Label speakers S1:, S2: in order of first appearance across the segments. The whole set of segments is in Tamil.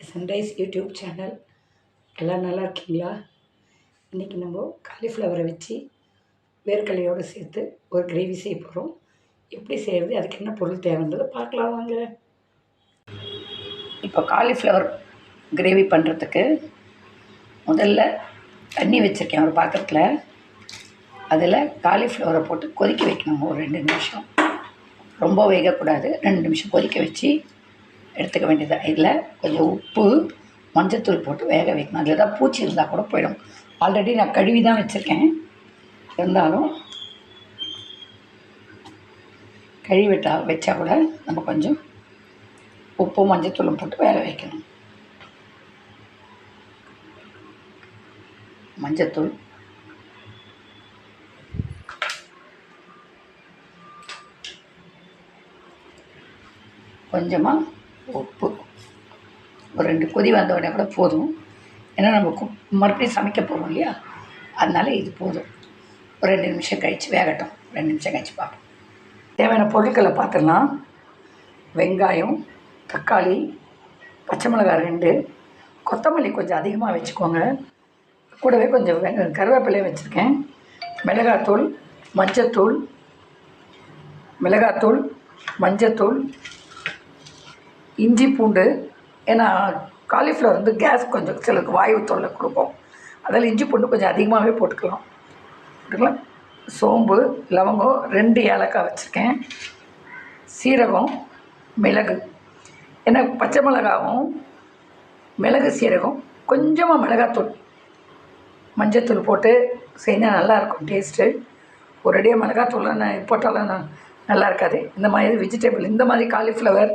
S1: சன்ரைஸ் யூடியூப் சேனல் எல்லாம் நல்லா இருக்கீங்களா? இன்றைக்கி நம்ம காலிஃப்ளவரை வச்சு வேர்க்கலையோடு சேர்த்து ஒரு கிரேவி செய்ய போகிறோம் எப்படி செய்கிறது அதுக்கு என்ன பொருள் தேவைன்றதை பார்க்கலாம் வாங்க. இப்போ காலிஃப்ளவர் கிரேவி பண்ணுறதுக்கு முதல்ல தண்ணி வச்சுருக்கேன் ஒரு பாத்திரத்தில். அதில் காலிஃப்ளவரை போட்டு கொதிக்க வைக்கணும் ஒரு ரெண்டு நிமிஷம். ரொம்ப வேகக்கூடாது ரெண்டு நிமிஷம் கொதிக்க வச்சு எடுத்துக்க வேண்டியது இதில் கொஞ்சம் உப்பு மஞ்சத்தூள் போட்டு வேக வைக்கணும். அதில் ஏதாவது பூச்சி இருந்தால் கூட போயிடும். ஆல்ரெடி நான் கழுவி தான் வச்சுருக்கேன். இருந்தாலும் கழுவி விட்டா வச்சா கூட நம்ம கொஞ்சம் உப்பும் மஞ்சத்தூளும் போட்டு வேக வைக்கணும். மஞ்சத்தூள். கொஞ்சமாக உப்பு. ஒரு ரெண்டு கொதி வந்த உடனே கூட போதும். ஏன்னா நம்ம குக் மறுபடியும் சமைக்க போகிறோம் இல்லையா? அதனால இது போதும். ஒரு ரெண்டு நிமிஷம் கழித்து வேகட்டும். ரெண்டு நிமிஷம் கழித்து பார்ப்போம். தேவையான பொருட்களை பார்த்துடலாம். வெங்காயம் தக்காளி பச்சை மிளகாய் ரெண்டு. கொத்தமல்லி கொஞ்சம் அதிகமாக வச்சுக்கோங்க. கூடவே கொஞ்சம் வெங்க கருவேப்பிலையும் வச்சுருக்கேன். மிளகாத்தூள் மஞ்சத்தூள் மிளகாத்தூள் மஞ்சத்தூள் இஞ்சி பூண்டு ஏன்னா காலிஃப்ளவர் வந்து கேஸ் கொஞ்சம் சிலருக்கு வாயு தொல்லை கொடுக்கும். அதில் இஞ்சி பூண்டு கொஞ்சம் அதிகமாகவே போட்டுக்கலாம். போட்டுக்கலாம் சோம்பு லவங்கம் ரெண்டு ஏலக்காய் வச்சுருக்கேன். சீரகம் மிளகு. ஏன்னா பச்சை மிளகாவும் மிளகு சீரகம் கொஞ்சமாக மிளகாத்தூள். மஞ்சத்தூள் போட்டு செஞ்சால் நல்லாயிருக்கும் டேஸ்ட்டு ஒரேடியாக மிளகாத்தூள் போட்டாலும் நல்லா இருக்காது. இந்த மாதிரி வெஜிடபிள் இந்த மாதிரி காலிஃப்ளவர்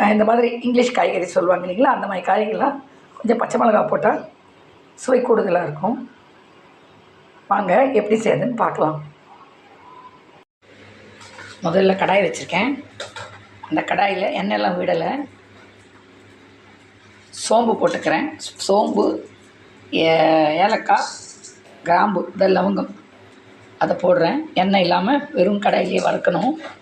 S1: இந்த மாதிரி இங்கிலீஷ் காய்கறி சொல்லுவாங்க இல்லைங்களா? அந்த மாதிரி காய்கறிலாம் கொஞ்சம் பச்சை மிளகா போட்டால் சுவை கூடுதலாக இருக்கும். வாங்க எப்படி செய்யுதுன்னு பார்க்கலாம். முதல்ல கடாய் வச்சுருக்கேன். அந்த கடாயில் எண்ணெயெல்லாம் விடலை. சோம்பு போட்டுக்கிறேன். சோம்பு ஏ- ஏலக்காய் கிராம்பு இந்த லவங்கம். அதை போடுறேன். எண்ணெய் இல்லாமல் வெறும் கடாயிலேயே வறுக்கணும்.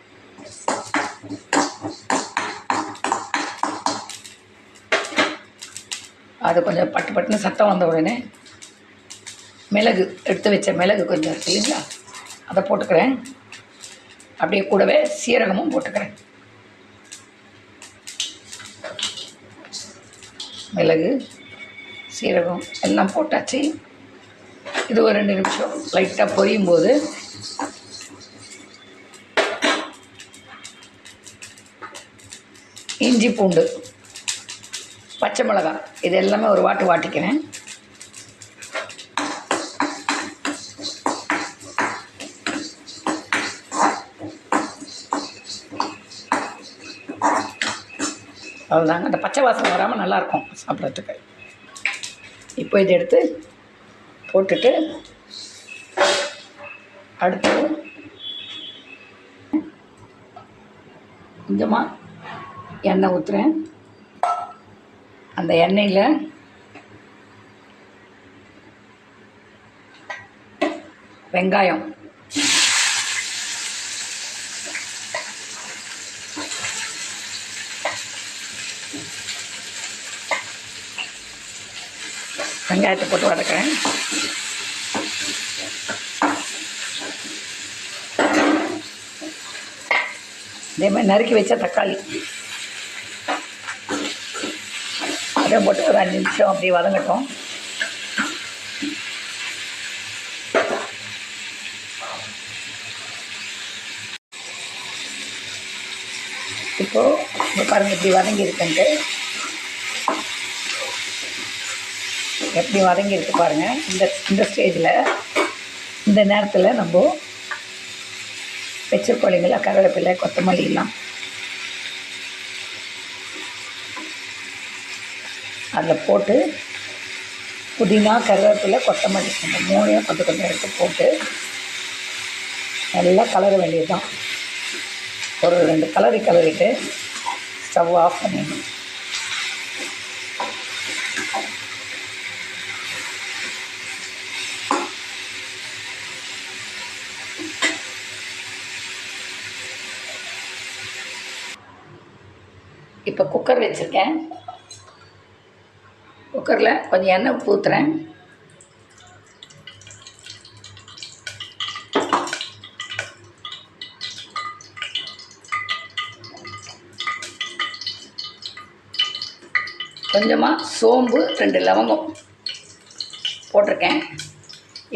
S1: அது கொஞ்சம் பட்டு பட்டுன்னு சத்தம் வந்த உடனே மிளகு எடுத்து வச்ச மிளகு கொஞ்சம் இருக்கு இல்லைங்களா? அதை போட்டுக்கிறேன். அப்படியே கூடவே சீரகமும் போட்டுக்கிறேன். மிளகு சீரகம் எல்லாம் போட்டாச்சு. இது ஒரு ரெண்டு நிமிஷம் லைட்டாக பொரியும் போது இஞ்சி பூண்டு பச்சை மிளகா. இது எல்லாமே ஒரு வாட்டு வாட்டிக்கிறேன். அவ்வளோதாங்க அந்த பச்சை வாசனை வராமல் நல்லாயிருக்கும் சாப்பிட்றதுக்கு. இப்போ இதை எடுத்து போட்டுட்டு அடுத்து கொஞ்சமாக எண்ணெய் ஊற்றுறேன் அந்த எண்ணெயில் வெங்காயம். வெங்காயத்தை போட்டு வதக்கிறேன். இதே மாதிரி நறுக்கி வச்ச தக்காளி. அதை போட்டு ஒரு அஞ்சு நிமிஷம் அப்படியே வதங்கட்டும். இப்போது பாருங்கள் இப்படி வதங்கி இருக்குன்ட்டு எப்படி வதங்கியிருக்கு பாருங்கள் இந்த இந்த ஸ்டேஜில் இந்த நேரத்தில் நம்ம வச்சிருக்கோம் இல்லைங்களா? கருவேப்பிலை கொத்தமல்லி அதில் போட்டு புதினா கருவேப்பிலை கொத்தமல்லி இந்த மூணையும் கொஞ்சம் கொஞ்சம் எடுத்து போட்டு நல்லா கலர வேண்டியது தான் ஒரு ரெண்டு கலரி கலரிட்டு ஸ்டவ் ஆஃப் பண்ணிடணும். இப்போ குக்கர் வச்சுருக்கேன். குக்கரில் கொஞ்சம் எண்ணெய் ஊற்றுறேன் கொஞ்சமாக சோம்பு ரெண்டு லவங்கம் போட்டிருக்கேன்.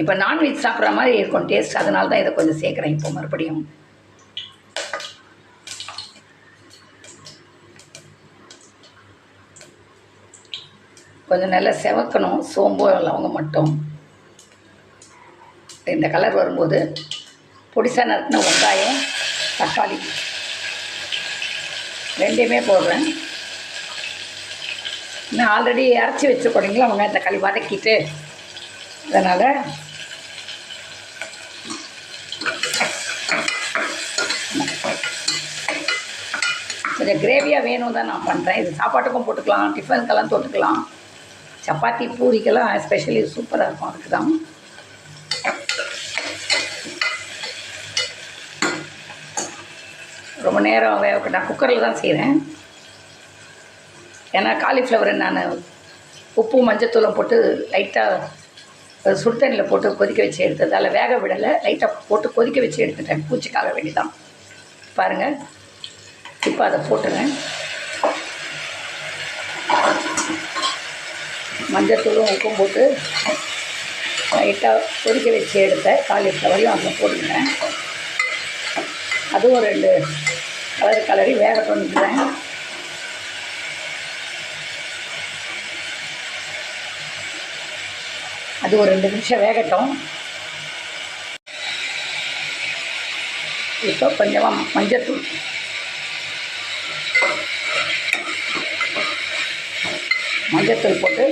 S1: இப்போ நான்வெஜ் சாப்பிட்ற மாதிரி இருக்கும் டேஸ்ட் அதனால தான் இதை கொஞ்சம் சேர்க்குறேன் இப்போ மறுபடியும். கொஞ்சம் நல்லா செவக்கணும் சோம்பு லவங்கம் மட்டும். இந்த கலர் வரும்போது பொடிசாக நறுக்கின வெங்காயம் தக்காளி ரெண்டையுமே போடுறேன். நான் ஆல்ரெடி அரைச்சி வச்சுருக்கோங்களா வெங்காயம் தக்காளி வதக்கிட்டு. அதனால் கொஞ்சம் கிரேவியாக வேணும் தான் நான் பண்ணுறேன் இது சாப்பாட்டுக்கும் போட்டுக்கலாம் டிஃபனுக்கெல்லாம் தொட்டுக்கலாம். சப்பாத்தி பூரிக்கெல்லாம் எஸ்பெஷலி சூப்பராக இருக்கும் அதுக்கு தான் ரொம்ப நேரம் வேக நான் குக்கரில் தான் செய்கிறேன் ஏன்னா காலிஃப்ளவரை நான் உப்பு மஞ்சத்தூளம் போட்டு லைட்டாக சுடுதண்ணியில் போட்டு கொதிக்க வச்சு எடுத்ததால் வேக விடலை லைட்டாக போட்டு கொதிக்க வச்சு எடுத்துட்டேன். பூச்சிக்காக வேண்டிதான். பாருங்கள் இப்போ அதை போட்டுறேன். மஞ்சத்தூளும் உப்பும் போட்டு லைட்டாக கொதிக்க வச்சு எடுத்த காலிஃப்ளவரையும் அதில் போட்டுக்கிறேன். அதுவும் ரெண்டு கலர் கலரி வேக பண்ணிக்கிறேன். அது ஒரு ரெண்டு நிமிஷம் வேகட்டும். இப்போ கொஞ்சமாக மஞ்சத்தூள் மஞ்சத்தூள் போட்டு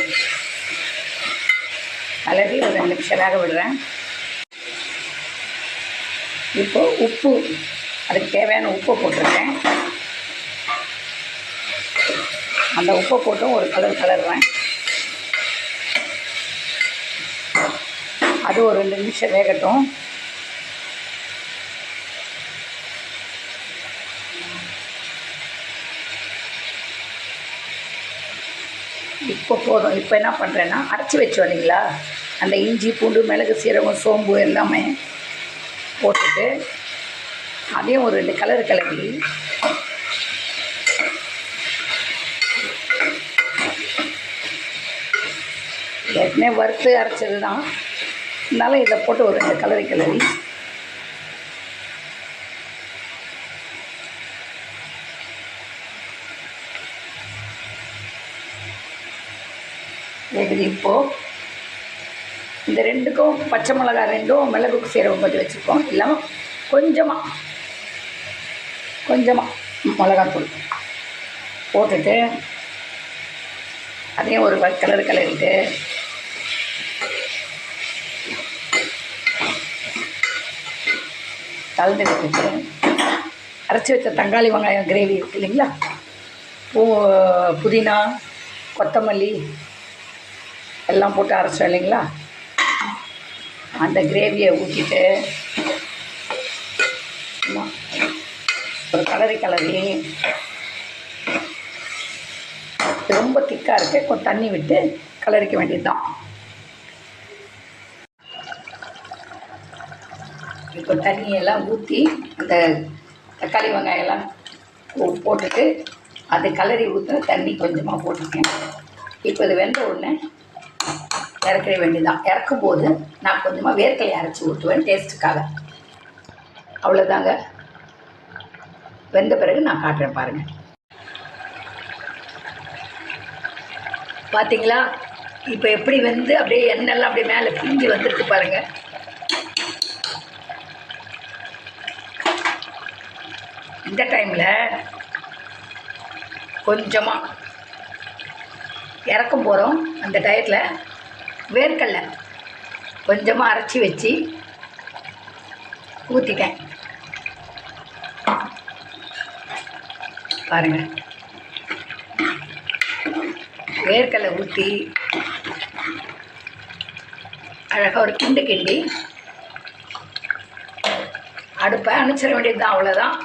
S1: கலரி ஒரு ரெண்டு நிமிஷம் வேக விடுறேன். இப்போ உப்பு அதுக்கு தேவையான உப்பை போட்டிருக்கேன். அந்த உப்பை போட்டும் ஒரு கலர் கலருவேன் அது ஒரு ரெண்டு நிமிஷம் வேகட்டும். இப்போ போதும். இப்போ என்ன பண்ணுறேன்னா அரைச்சி வச்சோம் இல்லைங்களா? அந்த இஞ்சி பூண்டு மிளகு சீரகம் சோம்பு எல்லாமே போட்டுட்டு அதையும் ஒரு ரெண்டு கலர் கலக்கி ஏற்கனவே வறுத்து அரைச்சது தான் இருந்தாலும் இதை போட்டு ஒரு ரெண்டு கலரி கிளறி வேகுது இப்போது இந்த ரெண்டுக்கும் பச்சை மிளகா ரெண்டும் மிளகுக்கு சேரவும் கொஞ்சம் வச்சுருக்கோம் இல்லாமல் கொஞ்சமாக கொஞ்சமாக மிளகாத்தூள் போட்டுட்டு அதையும் ஒரு கலர் கலரிட்டு கலந்து விட்டுட்டு அரைச்சி வச்ச தக்காளி வெங்காயம் கிரேவி இருக்கு இல்லைங்களா? பூ புதினா கொத்தமல்லி எல்லாம் போட்டு அரைச்சோம் இல்லைங்களா? அந்த கிரேவியை ஊற்றிட்டு ஒரு கலரி கலரி ரொம்ப திக்காக இருக்கு. கொஞ்சம் தண்ணி விட்டு கலரிக்க வேண்டியது தான் இப்போ தண்ணியெல்லாம் ஊற்றி அந்த தக்காளி வெங்காயம்லாம் போ- போட்டுட்டு அது கலரி ஊற்றின தண்ணி கொஞ்சமாக போட்டிருக்கேன் இப்போ இது வெந்த உடனே இறக்கிட வேண்டியதுதான். இறக்கும் போது நான் கொஞ்சமாக வேர்க்கலை அரைச்சி ஊற்றுவேன் டேஸ்ட்டுக்காக அவ்வளோதாங்க வெந்த பிறகு நான் காட்டுறேன் பாருங்கள் பார்த்தீங்களா இப்போ எப்படி வந்து அப்படியே எண்ணெய்லாம் அப்படியே மேலே பிரிஞ்சு வந்துருக்கு பாருங்கள் இந்த டைமில் கொஞ்சமாக இறக்கும் போகிறோம் அந்த டயத்தில் வேர்க்கடலை கொஞ்சமாக அரைச்சி வச்சு ஊற்றிட்டேன் பாருங்கள் வேர்க்கடலை ஊற்றி அழகாக ஒரு கிண்டு கிண்டி அடுப்பை அணைச்சிட வேண்டியது தான் அவ்வளோதான்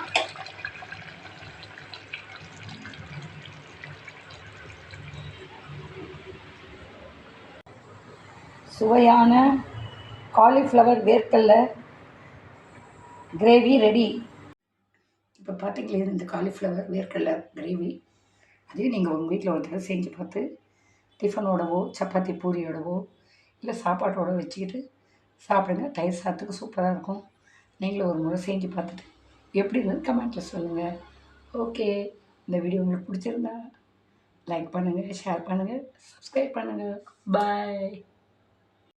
S1: சுவையான காலிஃப்ளவர் வேர்க்கல்ல கிரேவி ரெடி. இப்போ பார்த்திங்களே இந்த காலிஃப்ளவர் வேர்க்கடல கிரேவி. அதையும் நீங்கள் உங்கள் வீட்டில் ஒரு தடவை செஞ்சு பார்த்து டிஃபனோடவோ சப்பாத்தி பூரியோடவோ இல்லை சாப்பாட்டோட வச்சுக்கிட்டு சாப்பிடுங்க. தயிர் சாத்துக்கு சூப்பராக இருக்கும். நீங்களும் ஒரு முறை செஞ்சு பார்த்துட்டு எப்படி இருந்தது கமெண்ட்டில் சொல்லுங்கள் ஓகே இந்த வீடியோ உங்களுக்கு பிடிச்சிருந்தா லைக் பண்ணுங்கள் ஷேர் பண்ணுங்கள் சப்ஸ்கிரைப் பண்ணுங்கள் பாய்.